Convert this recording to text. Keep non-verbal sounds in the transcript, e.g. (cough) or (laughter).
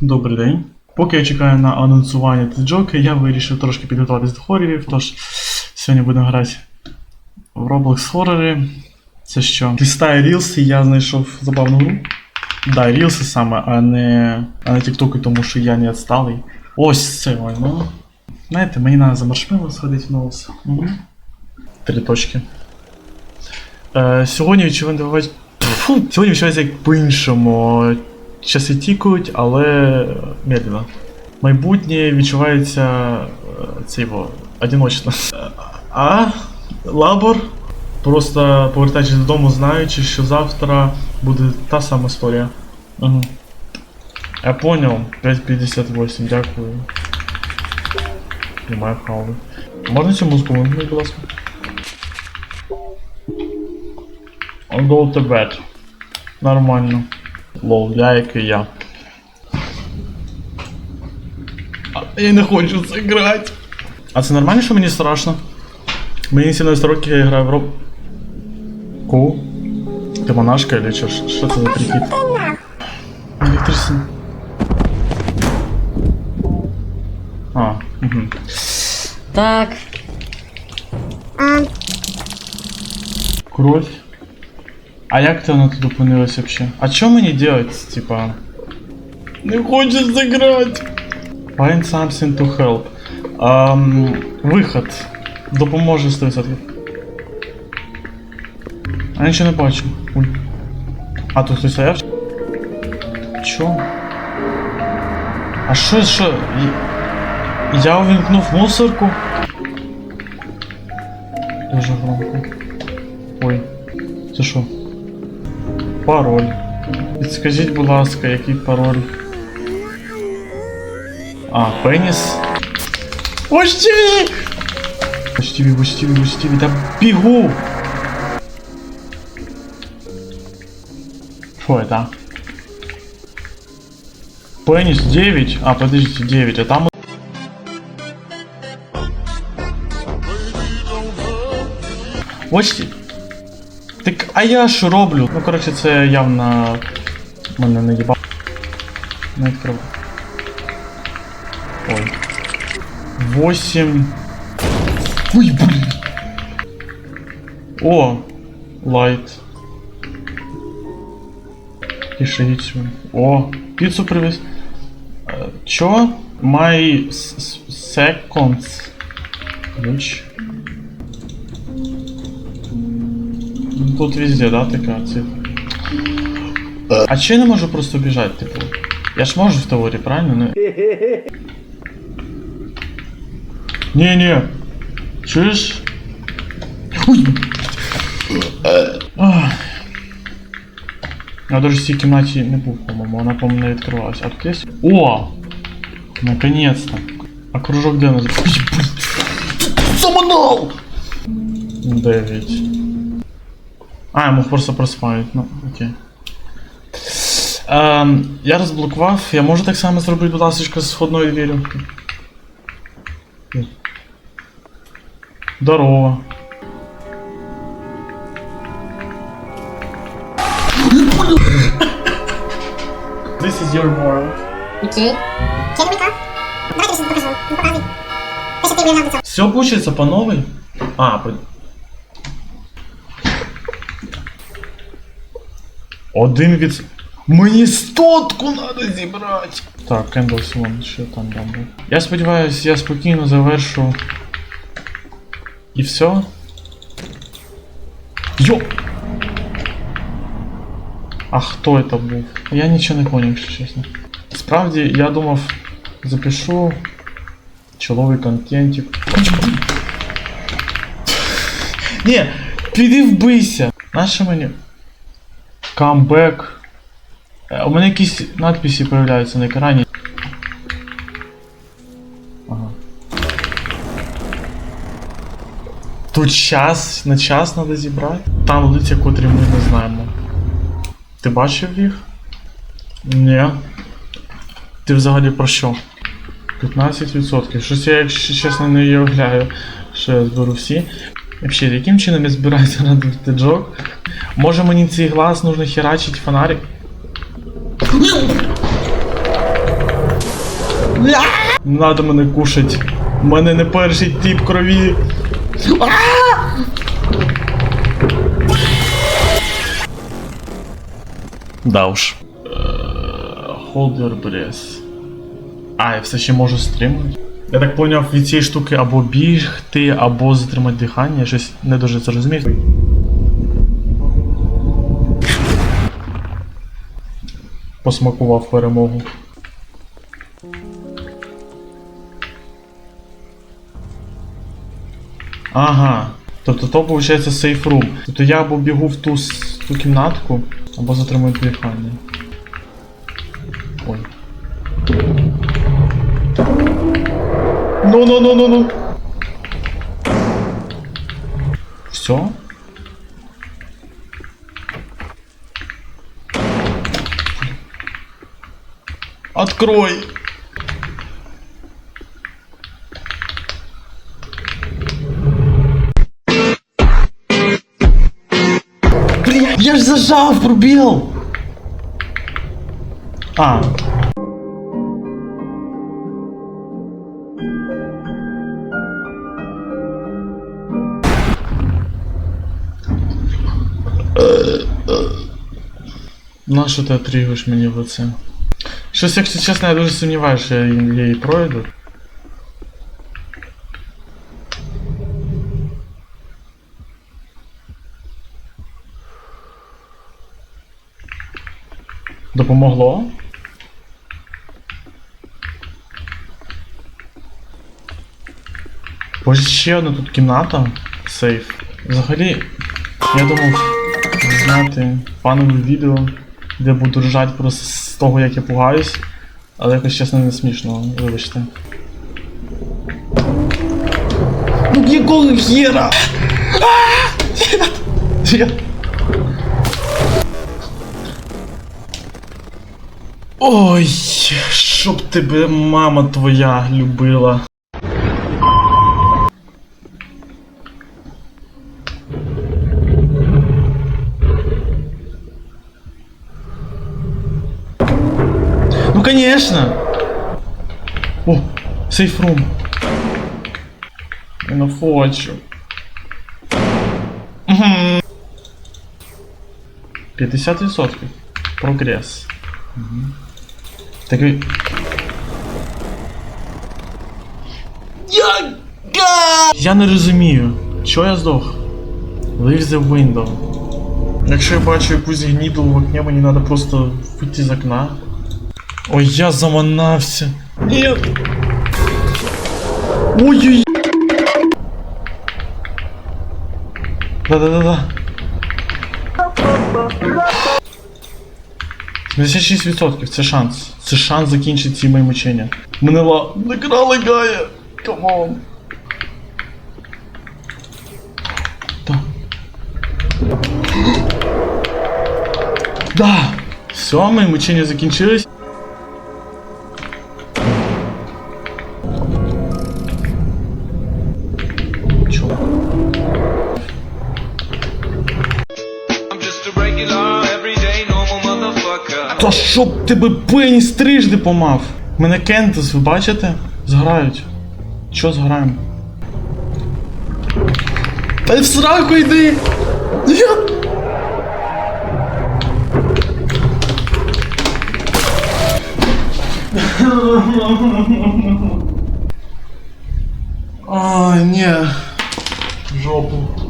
Добрий день. Поки я чекаю на анонсування тиджоки, я вирішив трошки підготуватись до хорорів, тож сьогодні будемо грати в Roblox хорори. Це що? Листаю Reels, і я знайшов забавну гру. Да, Reels саме, а не, а не TikTok, тому що я не відсталий. Ось це воно. Знаєте, мені треба за маршмеллоу сходити в нос. Угу. Три точки. Е, сьогодні відчувається. Фу, сьогодні відчувається як по-іншому. Часи тікають, але медленно. Майбутнє відчувається е, це його одиночно. А лабор, просто повертаючись додому, знаючи, що завтра буде та сама історія. Угу. Я понял. 5.58, дякую. Немає хави. Можна цю музику вимкнути, будь ласка? I'll go to bed. Нормально. Лол, я як і я. А я не хочу це грати. А це нормально, що мені страшно? Мені 17 років я граю в роб. Ку? Ти монашка или що? Що це за прикид? Електричний. А, угу. Так, Кровь. А як ти вона тут опинилась вообще? А що мені делать, типа? Не хочеш заграти. Find something to help. Um, виход. Допоможе 100%. А я нічого не бачу. Ой. А тут хтось стояв? Чо? А що, що? Я- Я увімкнув мусорку. Дуже громко. Ой, це що? Пароль. Підскажіть, будь ласка, який пароль? А, пеніс. Watch TV! Watch TV, Watch TV, Watch TV, та бігу! Что это? Пенис 9? А, подождите, 9, а там... Watch TV. Так, а я що роблю? Ну, коротше, це явно мене не їбав. Не відкривай. Ой. Восемь. Ой, блін. О, лайт. Пишите. О, пиццу привез. Э, Чё? My seconds. Ключ. Ну, Тут везде, да, такая цифра. А че я не можу просто бежать, типу? Я ж можу в теорії, правильно? Ну... Не-не. Чуєш? Ой. Ах. Я даже в цій кімнаті не був, по-моєму, вона, по-моєму, не відкривалася. А тут є? О! Наконец-то. А кружок де у нас? Ой, блін. Самонал! Дев'ять. А, я мог просто проспавити, ну, окей. Ем, я розблокував, я можу так само зробити, будь ласка, з входною двір'ю. Здорово. This is your moral. окей. Надо Все получится по новой? А, по... Один від... Мені стотку надо зібрати. Так, Кендл Сімон, що там там був. Я сподіваюсь, я спокійно завершу. І все. Йо! А хто это був? Я нічого не поняв, якщо чесно. Справді, я думав, запишу чоловий контентик. Ні, піди вбийся. Нащо мені? Камбек. Е, У мене якісь надписи появляються на екрані. Ага. Тут час, на час треба зібрати. Там лиця, котрі ми не знаємо. Ти бачив їх? Ні. Ти взагалі про що? 15%. Щось я, якщо чесно, не уявляю, що я зберу всі. Взагалі, яким чином я збираюся радити джок? Може мені цей глаз нужно херачить фонарик? Надо мене кушать. У мене не перший тип крові. Да уж. Hold your breath. А, я все ще можу стримати. Я так поняв, від цієї штуки або бігти, або затримати дихання. Щось не дуже це розумію. Посмакував перемогу. Ага. Тобто то виходить сейф рум. Тобто я або бігу в ту, ту кімнатку, або затримую дихання. Ой. Ну, ну, ну, ну, ну. Все? Открой! Бля, я ж зажав, пробіл! А. На що ти отрігуєш мені в лице? Щось, якщо чесно, я дуже сумніваюся, що я її пройду. Допомогло? Боже, ще одна тут кімната. Сейф. Взагалі, я думав зняти фанове відео, де буду ржати просто з того, як я пугаюсь. Але якось чесно не смішно, вибачте. Ну якого хера? Ой, щоб тебе мама твоя любила. Конечно! О, сейфрум. Я не. Мгм. 50%. Прогрес. Мгм. Такий. Я... Я не розумію, чого я здох. Leave the window. Якщо я бачу якусь гніду в окні, мені треба просто вийти з окна. Ой, я заманався. Нет. Ой-ой. Да-да-да-да. 76% це шанс. Це шанс закінчити ці мої мучення. Мене ла... Ігра лагає. Камон. Да. Да. Все, мої мучення закінчились. Motherfucker. Та щоб тебе пеніс трижди помав. Мене Кентус, ви бачите? Зграють. Що зграємо? Та й в сраку йди! Я... (laughs) Ай, ні. В Жопу.